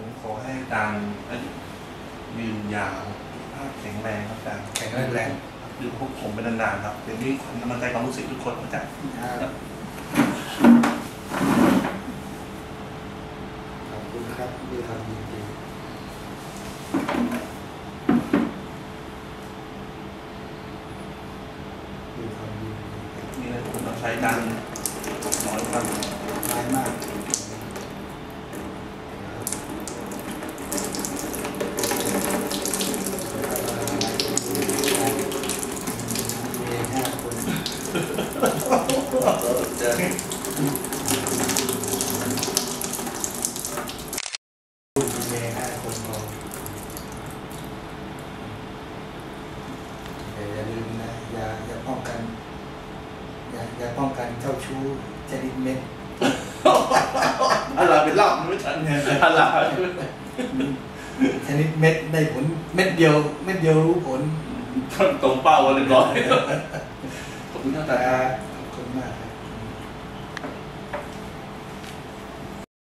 ผมขอให้อาจารย์อายุยืนยาวภาพแข็งแรงครับอาจารย์แข็งแรงแรงอยู่พวกผมเป็นนานๆครับเดี๋ยวนี้ขวัญกำลังใจความรู้สึกทุกคนอาจารย์ครับขอบคุณครับด้วยความยินดีด้วยความยินดีนี่นะผมต้องใช้อาจารย์น้อยครับร้ายมากมีห้าคน เจอ ลูกมีห้า คนพอแต่อย่าลืมนะอย่าอย่าป้องกัน อย่าอย่าป้องกันเจ้าชู้ชนิดเม็ดอะไรเป็นรอบไม่ทันอะไรชนิดเม็ดได้ผลเม็ดเดียว เม็ดเดียวรู้ผลตรงเป้ากันเรียบร้อยขอบคุณครับอาจารย์